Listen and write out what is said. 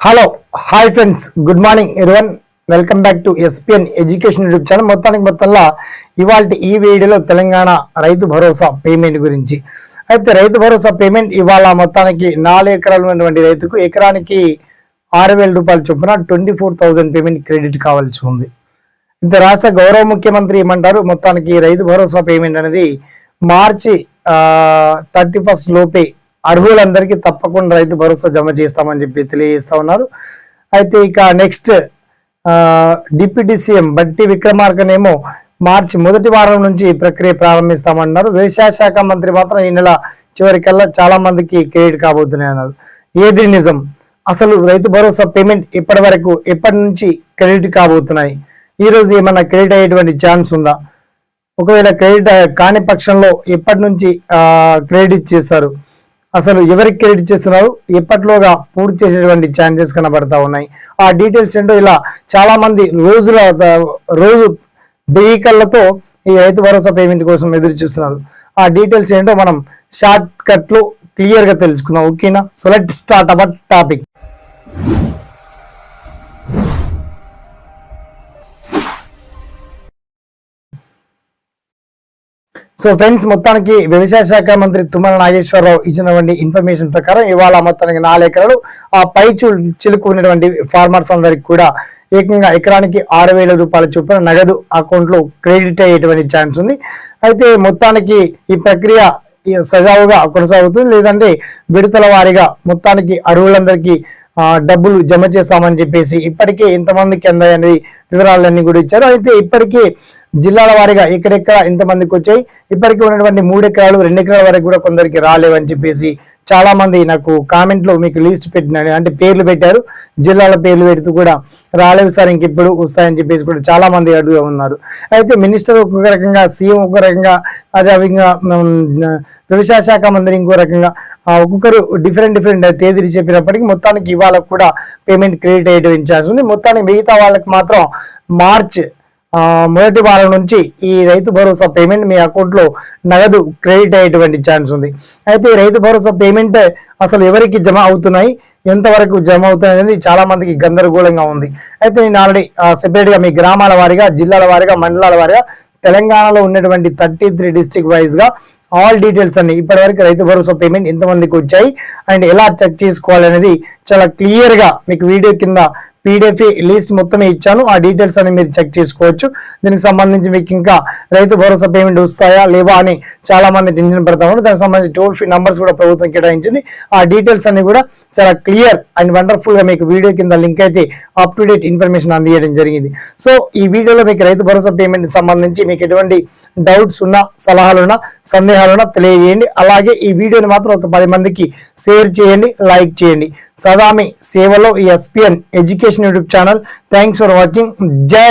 Hello hi friends good morning everyone welcome back to SPN education YouTube channel మొత్తానికి మొత్తంలో ఇవాళ ఈ వీడియోలో తెలంగాణ రైతు భరోసా పేమెంట్ గురించి. అయితే రైతు భరోసా పేమెంట్ ఇవాళ మొత్తానికి నాలుగు ఎకరాలు ఉన్నటువంటి రైతుకు ఎకరానికి ఆరు వేల రూపాయలు చొప్పున twenty four thousand payment credit కావాల్సి ఉంది. ఇంత రాష్ట్ర గౌరవ ముఖ్యమంత్రి ఏమంటారు? మొత్తానికి రైతు భరోసా పేమెంట్ అనేది మార్చి థర్టీ ఫస్ట్ లోపే అర్హులందరికీ తప్పకుండా రైతు భరోసా జమ చేస్తామని చెప్పి తెలియజేస్తా ఉన్నారు. అయితే ఇక నెక్స్ట్ డిప్యూటీ సీఎం బట్టి విక్రమార్కనేమో మార్చి మొదటి వారం నుంచి ప్రక్రియ ప్రారంభిస్తామన్నారు. వ్యవసాయ శాఖ మంత్రి మాత్రం ఈ నెల చివరికల్లా చాలా మందికి క్రెడిట్ కాబోతున్నాయి అన్నారు. ఏది నిజం? అసలు రైతు భరోసా పేమెంట్ ఇప్పటి వరకు ఎప్పటి నుంచి క్రెడిట్ కాబోతున్నాయి? ఈ రోజు ఏమన్నా క్రెడిట్ అయ్యేటువంటి ఛాన్స్ ఉందా? ఒకవేళ క్రెడిట్ కాని పక్షంలో ఎప్పటి నుంచి క్రెడిట్ చేస్తారు అసలు ఎవరికి క్రెడిట్ చేస్తున్నారు? ఎప్పట్లోగా పూర్తి చేసేటువంటి ఛాన్సెస్ కనబడతా ఉన్నాయి. ఆ డీటెయిల్స్ ఏంటో ఇలా చాలా మంది రోజుల రోజు వెహికల్లతో ఈ రైతు భరోసా పేమెంట్ కోసం ఎదురు చూస్తున్నారు. ఆ డీటెయిల్స్ ఏంటో మనం షార్ట్ కట్లో క్లియర్గా తెలుసుకుందాం. ఓకేనా? So let start our topic so friends మొత్తానికి వ్యవసాయ శాఖ మంత్రి తుమ్మల నాగేశ్వరరావు ఇచ్చినటువంటి ఇన్ఫర్మేషన్ ప్రకారం ఇవాళ మొత్తానికి నాలుగు ఎకరాలు ఆ పై చిలుకున్నటువంటి ఫార్మర్స్ అందరికి కూడా ఏకంగా ఎకరానికి ఆరు వేల రూపాయల చొప్పున నగదు అకౌంట్లో క్రెడిట్ అయ్యేటువంటి ఛాన్స్ ఉంది. అయితే మొత్తానికి ఈ ప్రక్రియ సజావుగా కొనసాగుతుంది. లేదంటే విడతల వారీగా మొత్తానికి అరువులందరికీ డబ్బులు జమ చేస్తామని చెప్పేసి ఇప్పటికే ఎంతమందికి అందాయనేది వివరాలన్నీ కూడా ఇచ్చారు. అయితే ఇప్పటికే జిల్లాల వారీగా ఎక్కడెక్కడ ఎంతమందికి వచ్చాయి? ఇప్పటికే ఉన్నటువంటి మూడు ఎకరాలు రెండు ఎకరాల వరకు కూడా కొందరికి రాలేవని చెప్పేసి చాలా మంది నాకు కామెంట్లో మీకు లిస్ట్ పెట్టిన అంటే పేర్లు పెట్టారు. జిల్లాల పేర్లు పెడుతూ కూడా రాలేవు సార్ ఇంకెప్పుడు వస్తాయని చెప్పేసి కూడా చాలా మంది అడుగుతూ ఉన్నారు. అయితే మినిస్టర్ ఒక్కొక్క రకంగా సీఎం ఒక రకంగా అదే విధంగా వ్యవసాయ శాఖ మంత్రి ఇంకో రకంగా ఒక్కొక్కరు డిఫరెంట్ డిఫరెంట్ తేదీలు చెప్పినప్పటికీ మొత్తానికి ఇవాళ కూడా పేమెంట్ క్రెడిట్ అయ్యడం ఛాన్స్ ఉంది. మొత్తానికి మిగతా వాళ్ళకి మాత్రం మార్చ్ మొదటి వారం నుంచి ఈ రైతు భరోసా పేమెంట్ మీ అకౌంట్లో నగదు క్రెడిట్ అయ్యేటువంటి ఛాన్స్ ఉంది. అయితే రైతు భరోసా పేమెంట్ అసలు ఎవరికి జమ అవుతున్నాయి? ఎంతవరకు జమ అవుతున్నాయి అనేది చాలా మందికి గందరగోళంగా ఉంది. అయితే నేను ఆల్రెడీ సెపరేట్గా మీ గ్రామాల వారీగా జిల్లాల వారీగా మండలాల వారిగా తెలంగాణలో ఉన్నటువంటి థర్టీ త్రీ డిస్టిక్ వైజ్గా ఆల్ డీటెయిల్స్ అన్ని ఇప్పటివరకు రైతు భరోసా పేమెంట్ ఎంతమందికి వచ్చాయి. అండ్ ఎలా చెక్ చేసుకోవాలనేది చాలా క్లియర్గా మీకు వీడియో కింద పీడిఎఫ్ లిస్ట్ మొత్తమే ఇచ్చాను. ఆ డీటెయిల్స్ అని మీరు చెక్ చేసుకోవచ్చు. దీనికి సంబంధించి మీకు ఇంకా రైతు భరోసా పేమెంట్ వస్తాయా లేవా అని చాలా మంది టెన్షన్ పడతా ఉన్నారు దానికి సంబంధించి టోల్ ఫ్రీ నంబర్స్ కూడా ప్రభుత్వం కేటాయించింది. ఆ డీటెయిల్స్ అన్ని కూడా చాలా క్లియర్ అండ్ వండర్ఫుల్గా మీకు వీడియో కింద లింక్ అయితే అప్ టు డేట్ ఇన్ఫర్మేషన్ అందించడం జరిగింది. సో ఈ వీడియోలో మీకు రైతు భరోసా పేమెంట్ సంబంధించి మీకు ఎటువంటి డౌట్స్ ఉన్నా సలహాలున్నా సందేహాలున్నా తెలియజేయండి. అలాగే ఈ వీడియోని మాత్రం ఒక పది మందికి షేర్ చేయండి లైక్ చేయండి. సదామి సేవలో SPN education YouTube channel. Thanks for watching జై